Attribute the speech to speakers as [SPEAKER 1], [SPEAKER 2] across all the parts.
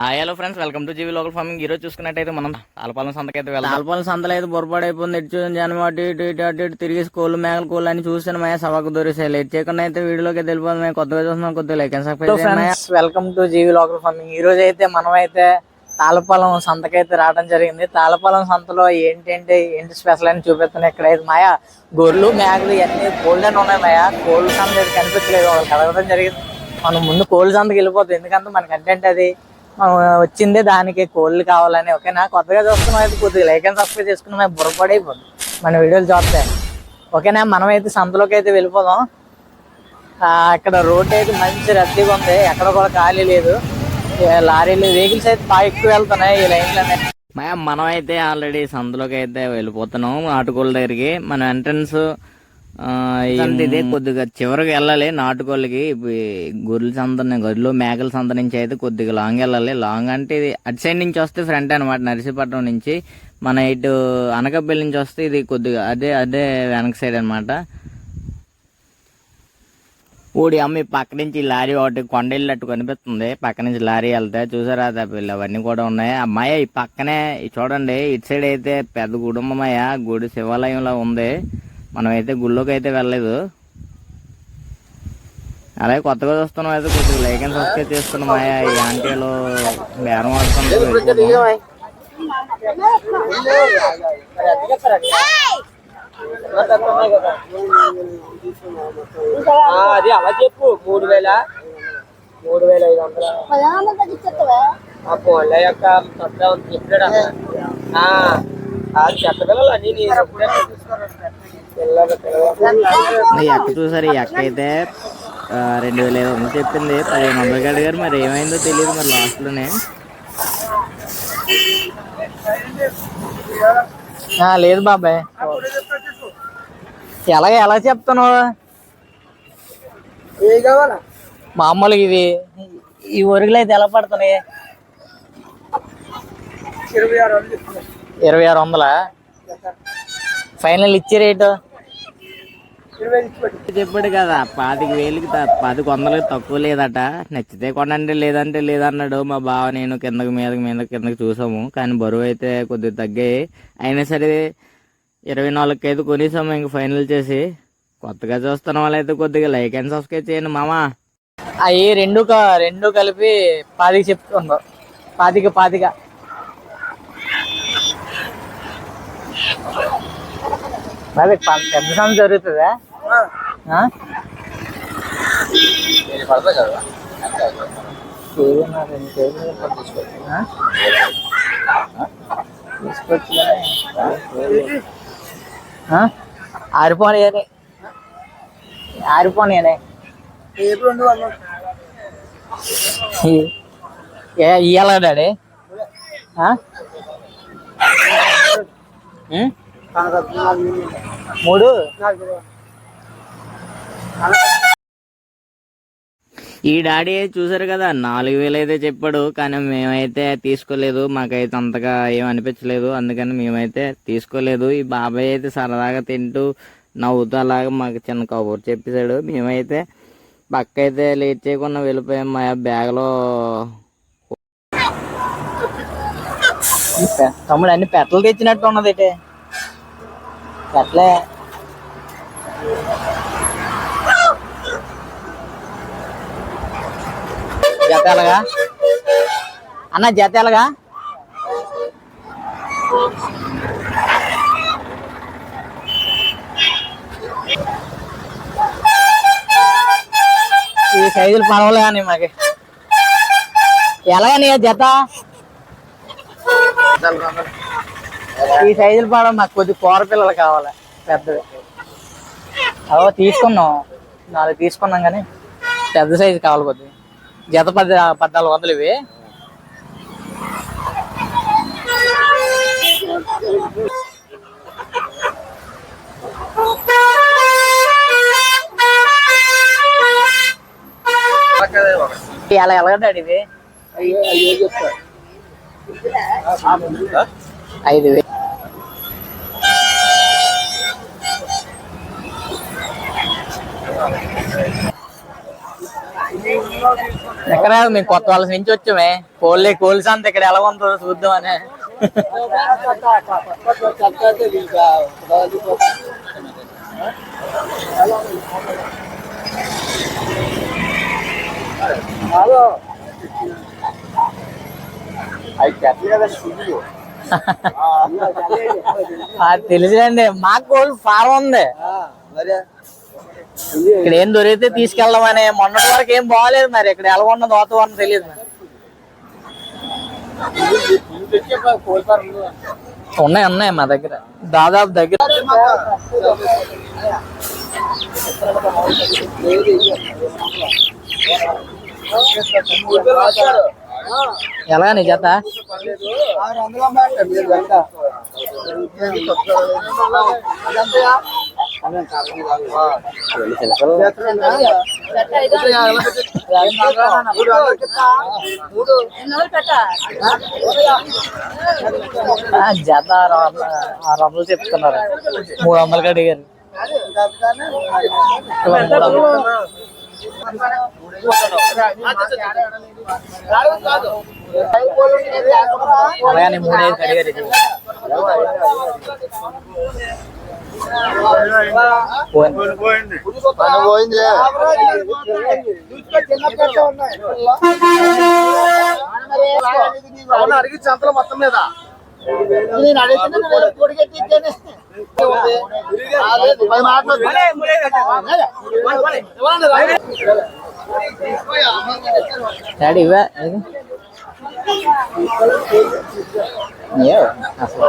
[SPEAKER 1] Hi hello friends welcome to GV local farming ఈ రోజు చూసుకున్నట్టయితే మనం తాళపాలెం సంతకైతే వెళ్ళాం తాళపాలెం సంతలో అయితే బొరపాడైపోయింది ఇటు చూసిన జనం అటు ఇటు ఇటు అటు ఇటు తిరిగి కోళ్ళు మేకలు కోళ్ళు అని చూసిన మయ. సభకు దొరికాయి లేట్ చేయకుండా అయితే వీడియోలోకి వెళ్ళిపోతుంది మేము కొత్తగా చూస్తున్నాం కొద్దిగా like friends welcome to GV local farming ఈ రోజు అయితే మనం అయితే తాళపాలెం సంతకైతే రావడం జరిగింది. తాళపాలెం సంతలో ఏంటంటే ఏంటి స్పెషల్ అని చూపిస్తున్నాయి ఇక్కడ అయితే మాయా. గొర్రెలు మేకలు ఇవన్నీ కోల్డ్ అని ఉన్నాయి మాయా. కోల్డ్ సంత అయితే కనిపించలేదు. వాళ్ళకి అడగడం జరిగింది. మనం ముందు కోల్డ్ సంతకి వెళ్ళిపోతుంది ఎందుకంటే మన కంటెంట్ అది వచ్చిందే దానికి కోళ్ళు కావాలని. ఓకేనా కొత్తగా చూస్తున్నాం అయితే కొద్దిగా లైక్ అండ్ సబ్స్క్రైబ్ చేసుకున్నాం బుర్రపడైపోతుంది మన వీడియోలు చూస్తే. ఓకేనా మనం అయితే సంతలోకి అయితే వెళ్ళిపోదాం. ఇక్కడ రోడ్ అయితే మంచి రద్దీగా ఉంది. ఎక్కడ కూడా ఖాళీ లేదు. లారీలు వెహికల్స్ అయితే బాగా ఎక్కువ వెళ్తున్నాయి ఈ లైన్లోనే మనం అయితే ఆల్రెడీ సందులోకి అయితే వెళ్ళిపోతున్నాం. ఆటుకోళ్ళ దగ్గరికి. మన ఎంట్రన్స్ ఇదే కొద్దిగా చివరికి వెళ్ళాలి. నాటుకోళ్ళకి గొర్రెల సంత గొర్రెలు మేకల సంత నుంచి అయితే కొద్దిగా లాంగ్ వెళ్ళాలి. లాంగ్ అంటే ఇది అటు సైడ్ నుంచి వస్తే ఫ్రంట్ అనమాట నర్సీపట్నం నుంచి. మన ఇటు అనకాపల్లి నుంచి వస్తే ఇది కొద్దిగా అదే అదే వెనక సైడ్ అనమాట ఊడి అమ్మ పక్క నుంచి ఈ లారీ ఒకటి కొండ వెళ్ళినట్టు కనిపిస్తుంది. పక్క నుంచి లారీ వెళ్తే చూసారా తప్పిల్లు అవన్నీ కూడా ఉన్నాయి. అమ్మాయి ఈ పక్కనే చూడండి ఇటు సైడ్ అయితే పెద్ద గుడుంబమయ్య గుడి శివాలయంలో ఉంది. మనం అయితే గుళ్ళోకి అయితే వెళ్ళలేదు. అలాగే కొత్తగా చూస్తున్నాం అయితే కొద్దిగా లైక్ అండ్ సబ్స్క్రైబ్ చేస్తున్నాం అయ్యా ఈ ఆంటీలు బేరం ఆడుతున్నాం
[SPEAKER 2] అది అలా చెప్పు. మూడు వేల మూడు వేల ఐదు వందల. ఆ కోళ్ళ యొక్క చెప్పాడు ఆ అది చెత్త పిల్లలు అన్ని నీ
[SPEAKER 1] ఎక్క చూసారు ఈ ఎక్క అయితే రెండు వేల ఐదు వందలు చెప్పింది. పదిహేను వందలు అడిగారు మరి ఏమైందో తెలియదు మరి లాస్ట్లోనే. లేదు బాబాయ్. ఎలా ఎలా చెప్తున్నావు? మామూలుగా ఇవి ఈ ఒరుగులు అయితే ఎలా పడుతున్నాయి?
[SPEAKER 2] ఇరవై ఆరు
[SPEAKER 1] ఇరవై ఆరు వందలా. ఫైనల్ ఇచ్చే రేటు
[SPEAKER 2] ఇరవై ఐదు ఇచ్చి పెట్టు
[SPEAKER 1] చెప్పాడు కదా పాతికి వేలుకి పాతికి వందలకి తక్కువ లేదట. నచ్చితే కొనండి లేదంటే లేదన్నాడు మా బావ. నేను కిందకి మీదకి మీద కిందకి చూసాము. కానీ బరువు అయితే కొద్దిగా తగ్గాయి. అయినా సరే ఇరవై నాలుగుకి అయితే కొనేసాము ఇంక ఫైనల్ చేసి. కొత్తగా చూస్తున్న వాళ్ళైతే కొద్దిగా లైక్ అండ్ సబ్స్క్రైబ్ చేయండి మామా. అవి రెండు రెండు కలిపి పాతికి చెప్తుందో పాతిక పాతిక. మరి పెద్ద సమయం జరుగుతుందా? ఆ?
[SPEAKER 2] పడతా కదా
[SPEAKER 1] ఏదైనా రెండు కేజీలు పట్టించుకోవచ్చు. ఆ? తీసుకోవచ్చు కానీ. ఆ? ఆరిపోనీ ఆరిపోనీ
[SPEAKER 2] ఎప్పుడు రెండు వందలు
[SPEAKER 1] ఏ ఇయ్యాల డాడీ? మూడు ఈ డాడీ చూసారు కదా నాలుగు వేలు అయితే చెప్పాడు కానీ మేమైతే తీసుకోలేదు మాకైతే అంతగా ఏం అనిపించలేదు అందుకని మేమైతే తీసుకోలేదు. ఈ బాబాయ్ అయితే సరదాగా తింటూ నవ్వుతూ అలాగా మాకు చిన్న కబుర్ చెప్పేశాడు. మేమైతే పక్క అయితే లేట్ చేయకుండా వెళ్ళిపోయాం మా బ్యాగ్లో తమ్ముడు అన్ని పెట్టలు తెచ్చినట్టు ఉన్నది పెట్టలే జత ఎలాగా అన్న జత ఎలాగా ఈ సైజులు పడవలే అని మాకి? ఎలాగని జత? ఈ సైజులు పడవ మాకు కొద్ది కూర పిల్లలు కావాలి పెద్దవి. అవో తీసుకున్నాం నాలుగు తీసుకున్నాం కానీ పెద్ద సైజు కావాలి కొద్దిగా. జత పది పద్నాలుగు వందలు ఇవి. ఎలా ఎలాగంటాడు ఇవి
[SPEAKER 2] అయ్యో అయ్యో చెప్తా
[SPEAKER 1] ఐదు వేలు. ఎక్కడ మేము కొత్త వాళ్ళ నుంచి వచ్చామే. కోళ్ళే కోళ్ళ సంత ఇక్కడ ఎలా ఉంటుందో చూద్దామని తెలుసులేండి మాకు కోళ్ళు ఫారం ఉంది. ఇక్కడ ఏం దొరికితే తీసుకెళ్దామని మొన్నటి వరకు ఏం బాగాలేదు మరి. ఇక్కడ ఎలా ఉన్నది వాతావరణం తెలియదు ఉన్నాయి ఉన్నాయి మా దగ్గర. దాదాపు దగ్గర. ఎలా నీ జత జత ఆరు వందలు చెప్తున్నారు మూడు వందలకి అడిగారు మూడు వందలు. అలాగని అడిగారు పోయింది.
[SPEAKER 2] అడిగి చంతల మొత్తం మీద
[SPEAKER 1] డాడీ ఇవే ఇది. ఏ, అసలు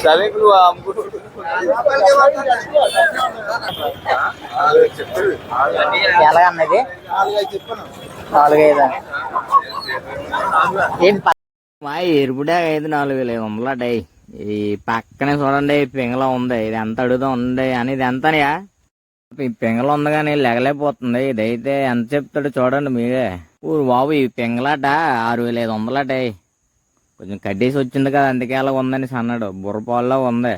[SPEAKER 2] సరే
[SPEAKER 1] ఎలాగన్నది నాలుగైదు ఏంటి మా ఎరుపుడే ఐదు నాలుగు వేల ఐదు ఈ పక్కనే చూడండి పింగళ ఉంది. ఇది ఎంత అడుగుతా ఉంది అని ఇది ఎంతనయా? ఈ పింగళ ఉంది కానీ లెగలేకపోతుంది. ఇదైతే ఎంత చెప్తాడు చూడండి మీరే. ఊరు బాబు ఈ పింగలాట ఆరు వేల ఐదు వందలాట కొంచెం కడ్డేసి వచ్చింది కదా అందుకే అలా ఉందని అన్నాడు బుర్రపాల్లో ఉంది.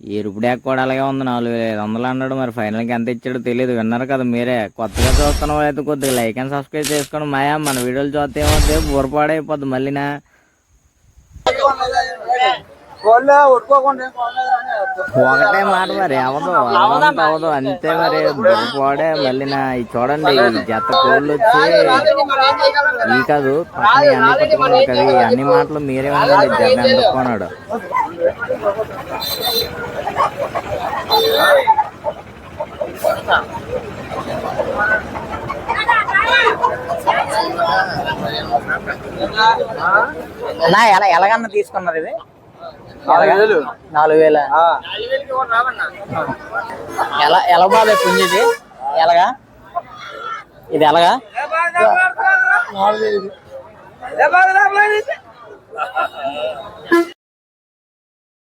[SPEAKER 1] ఈ రుపుడాక్ కూడా అలాగే ఉంది నాలుగు వేల ఐదు వందలు అన్నాడు. మరి ఫైనల్కి ఎంత ఇచ్చాడో తెలియదు విన్నారు కదా మీరే. కొత్తగా చూస్తున్న అయితే కొద్దిగా లైక్ అండ్ సబ్స్క్రైబ్ చేసుకోండి మాయా మన వీడియోలు చూస్తే ఏమవుతుంది బుర్రపాడైపోద్ది మళ్ళీనా? ఒకటే మాట మరి అవదు అవంత అవదు అంతే మరి. బుర్రపాడే మళ్ళీ నా ఈ చూడండి ఈ జత కోళ్ళు వచ్చి ఈ కాదు అన్ని అన్ని మాటలు మీరే ఉండండి జత ఎందుకున్నాడు నా ఎలా ఎలాగన్నా తీసుకున్నారు ఇది. నాలుగు వేల? ఎలా ఎలా ఇది ఎలాగా? ఇది ఎలాగా?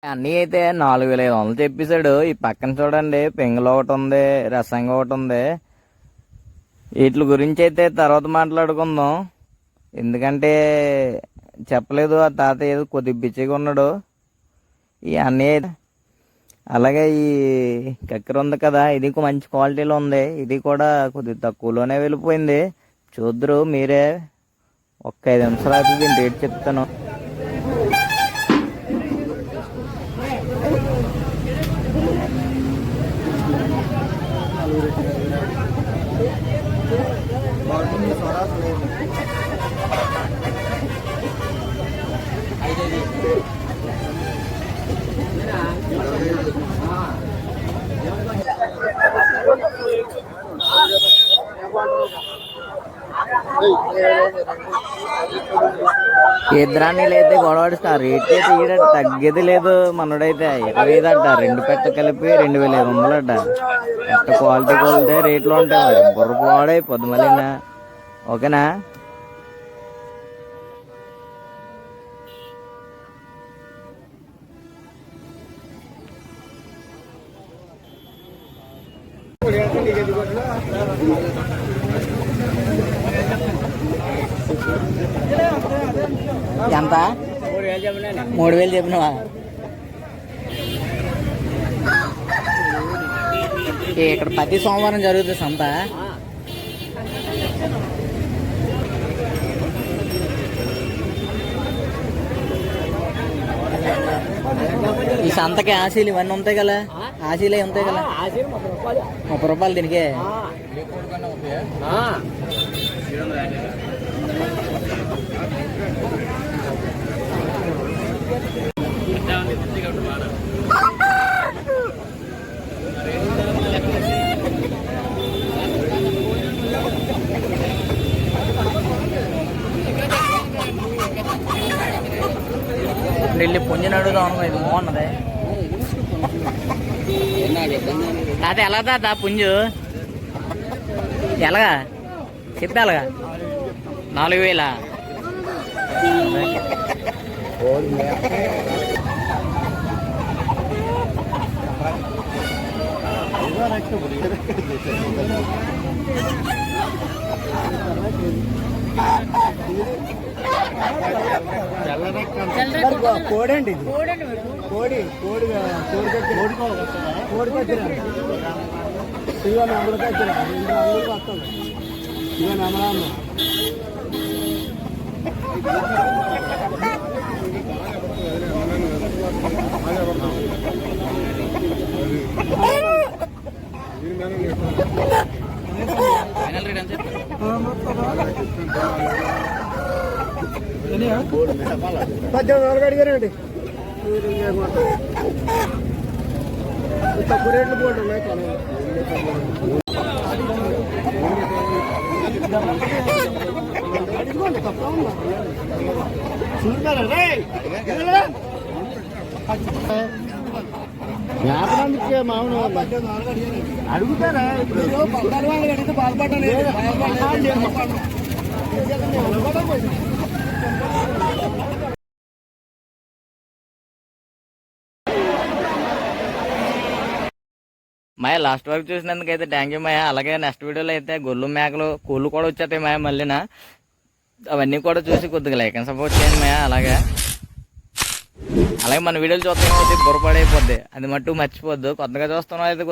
[SPEAKER 1] అన్నీ అయితే నాలుగు వేల ఐదు వందలు చెప్పేశాడు ఈ పక్కన చూడండి పింగళ ఒకటి ఉంది రసంగా ఒకటి ఉంది. వీటి గురించి అయితే తర్వాత మాట్లాడుకుందాం. ఎందుకంటే చెప్పలేదు ఆ తాత ఏదో కొద్దిగా బిచ్చిగా ఉన్నాడు. ఈ అన్నయ్య అలాగే ఈ కక్కెర ఉంది కదా ఇది మంచి క్వాలిటీలో ఉంది. ఇది కూడా కొద్దిగా తక్కువలోనే వెళ్ళిపోయింది. చూద్దరు మీరే. ఒక్క ఐదు నిమిషాలు అయితే దీని రేట్ చెప్తాను. ఇద్దరాన్ని అయితే గొడవడిస్తా. రేట్ అయితే ఈడ తగ్గేది లేదు మనోడైతే. ఇరవై ఐదు అంట. రెండు పెట్ట కలిపి రెండు వేల ఐదు వందలు అంట. పెట్ట క్వాలిటీ క్వాలిటీ రేట్లు ఉంటాయి మరి. బుర్ర పోడే పొద్దుమలినా ఓకేనా? ఎంత మూడు వేలు చెప్పినవా ఇక్కడ ప్రతి సోమవారం జరుగుతుంది సంత ఈ సంతకి ఆశీలు ఇవన్నీ ఉంటాయి కదా? ఆశీలే ఉంటాయి కదా? ముప్పై రూపాయలు దీనికి? వెళ్ళి పుంజి అడుగుదాం అనుకో ఇది బాగున్నది తాత ఎలా తాత పుంజు ఎలాగా చెప్పి ఎలాగా నాలుగు వేల
[SPEAKER 2] కోడండి ఇది. కోడి కోడి కోడి కోడి కోడి దగ్గర. ఇవ నెంబర్ దగ్గర. రెండు రంగులు వస్తుంది ఇవ నెంబర్
[SPEAKER 1] ఫైనల్ రేట్ ఎంత
[SPEAKER 2] పద్దెనిమిది వందలు అడిగారండి తక్కువ రేట్లు పోటీ వ్యాపారానికి మామూలు అడుగుతారా? ఇప్పుడు వందలు అడిగితే బాధపడ్డాను
[SPEAKER 1] మాయ లాస్ట్ వరకు చూసినందుకు అయితే థ్యాంక్ యూ మాయ. అలాగే నెక్స్ట్ వీడియోలో అయితే గొల్లు మేకలు కోళ్ళు కూడా వచ్చేస్తాయి మాయ మళ్ళీన అవన్నీ కూడా చూసి కొద్దిగా లైక్ అండ్ సపోర్ట్ చేయండి మాయ అలాగే. అలాగే మన వీడియోలు చూస్తాం బుర్రపడైపోద్ది అది మట్టు మర్చిపోద్దు. కొత్తగా చూస్తున్నాం అయితే